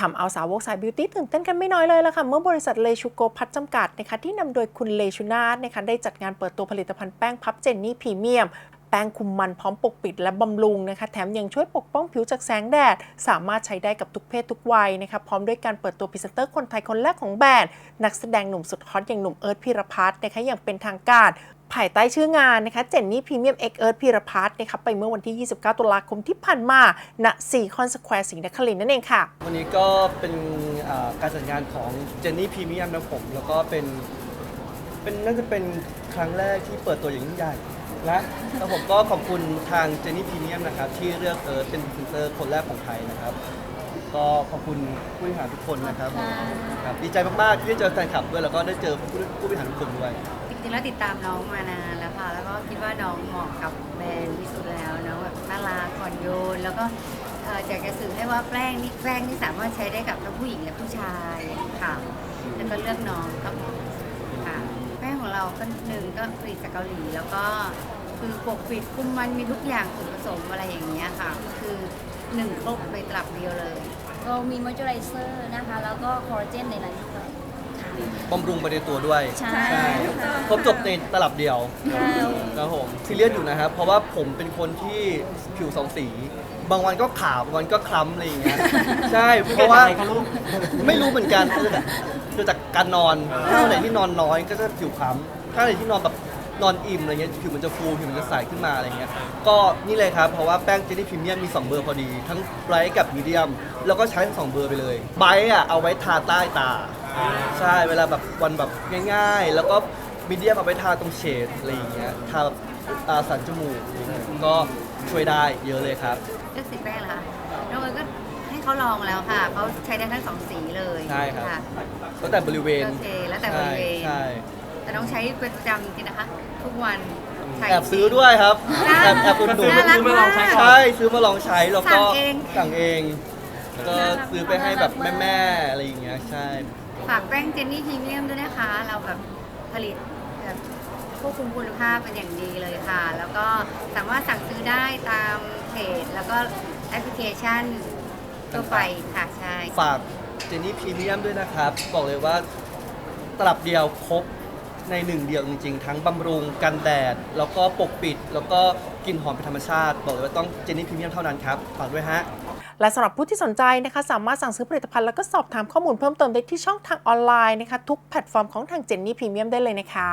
ทำเอาสาวกสายบิวตี้ตื่นเต้นกันไม่น้อยเลยละค่ะ เมื่อบริษัทเลชูโกพัทจำกัดนะคะที่นำโดยคุณเลชูนาทนะคะได้จัดงานเปิดตัวผลิตภัณฑ์แป้งพับเจนนี่พรีเมียมแป้งคุมมันพร้อมปกปิดและบำรุงนะคะ แถมยังช่วยปกป้องผิวจากแสงแดด สามารถใช้ได้กับทุกเพศทุกวัยนะคะ พร้อมด้วยการเปิดตัวพรีเซนเตอร์คนไทยคนแรกของแบรนด์ นักแสดงหนุ่มสุดฮอตอย่างหนุ่มเอิร์ธพิรพัฒน์นะคะอย่างเป็นทางการ ภายใต้ชื่องานนะคะเจนนี่พรีเมียมเอ็กเอิร์ธพิรพัฒน์นะคะไปเมื่อวันที่ 29 ตุลาคมที่ผ่านมาณซีคอนสแควร์ศรีนครินทร์นั่นเองค่ะ วันนี้ก็เป็นอ่าการจัดงานของเจนนี่พรีเมียมนะผม แล้วก็เป็นเป็นน่าจะเป็นครั้งแรกที่เปิดตัวอย่างยิ่งใหญ่และแล้วผมก็ขอบคุณทางเจนนี่พรีเมียมนะครับ ที่เลือกเอิร์ธเป็นพรีเซนเตอร์คนแรกของไทยนะครับ ก็ขอบคุณผู้บริหารทุกคนนะครับครับดีใจมากๆที่ได้เจอแฟนคลับด้วยแล้วก็ได้เจอผู้ผู้บริหารทุกคนด้วย จริงแล้วติดตามน้องมานานแล้วค่ะ แล้วก็คิดว่าน้องเหมาะกับแบรนด์ที่สุดแล้วน้องแบบน่ารักอ่อนโยน แล้วก็เอ่ออยากจะสื่อให้ว่าแป้งนี่แป้งนี่สามารถใช้ได้กับทั้งผู้หญิงและผู้ชายค่ะ แล้วก็เลือกน้องก็เหมาะค่ะ แป้งของเราก็หนึ่งก็ผลิตจากเกาหลี แล้วก็คือปกปิดคุมมันมีทุกอย่างส่วนผสมอะไรอย่างเงี้ยค่ะ คือหนึ่งครบในตลับเดียวเลยก็มีมอยเจอไรเซอร์นะคะ แล้วก็คอลลาเจนในนั้นด้วยค่ะ บำรุงไปในตัวด้วยใช่ครบจบในตลับเดียวใช่ ครับผมซีเรียสอยู่นะครับ เพราะว่าผมเป็นคนที่ผิวสองสี บางวันก็ขาวบางวันก็คล้ำอะไรอย่างเงี้ยใช่เพราะว่า ไม่รู้เหมือนกันคือจากคือจากการนอนถ้าวันไหนที่นอนน้อยก็จะผิวคล้ำถ้าวันไหนที่นอนแบบนอนอิ่มอะไรเงี้ยผิวมันจะฟูผิวมันจะใสขึ้นมาอะไรเงี้ยก็นี่เลยครับเพราะว่าแป้งเจลลี่พรีเมียมมี 2 เบอร์พอดี ทั้งไบรท์กับมีเดียม แล้วก็ใช้ทั้งสองเบอร์ไปเลยไบรท์อะเอาไว้ทาใต้ตา ใช่เวลาแบบวันแบบง่าย ๆ แล้วก็มีเดียมเอาไปทาตรงเฉดอะไรอย่างเงี้ยทาแบบอ่าสันจมูกอะไรเงี้ยก็ช่วยได้เยอะเลยครับ เลือกสีแป้งเหรอคะน้องเอิญก็ให้เขาลองแล้วค่ะเขาใช้ได้ทั้งสองสีเลยใช่ครับะแล้วแต่บริเวณโอเคแล้วแต่บริเวณใช่แต่ต้องใช้เป็นประจำจริงๆนะคะ ทุกวันใช่ใช้แอบซื้อด้วยครับ น่าแอบแอบอุดหนุนน่ารักมากใช่ซื้อมาลองใช้แล้วก็สั่งเอง สั่งเองแล้วก็ซื้อไปให้แบบแม่ๆอะไรอย่างเงี้ยใช่ ฝากแป้งเจนนี่พรีเมียมด้วยนะคะ เราแบบผลิตแบบควบคุมคุณภาพเป็นอย่างดีเลยค่ะ แล้วก็สามารถสั่งซื้อได้ตามเพจแล้วก็แอปพลิเคชันทั่วไปค่ะใช่ฝากเจนนี่พรีเมียมด้วยนะครับ บอกเลยว่าตลับเดียวครบในหนึ่งเดียวจริงๆ ทั้งบำรุงกันแดด แล้วก็ปกปิด แล้วก็กลิ่นหอมเป็นธรรมชาติ บอกเลยว่าต้องเจนนี่พรีเมียมเท่านั้นครับ ฝากด้วยฮะ และสำหรับผู้ที่สนใจนะคะสามารถสั่งซื้อผลิตภัณฑ์แล้วก็สอบถามข้อมูลเพิ่มเติมได้ที่ช่องทางออนไลน์นะคะทุกแพลตฟอร์มของทางเจนนี่พรีเมียมได้เลยนะคะ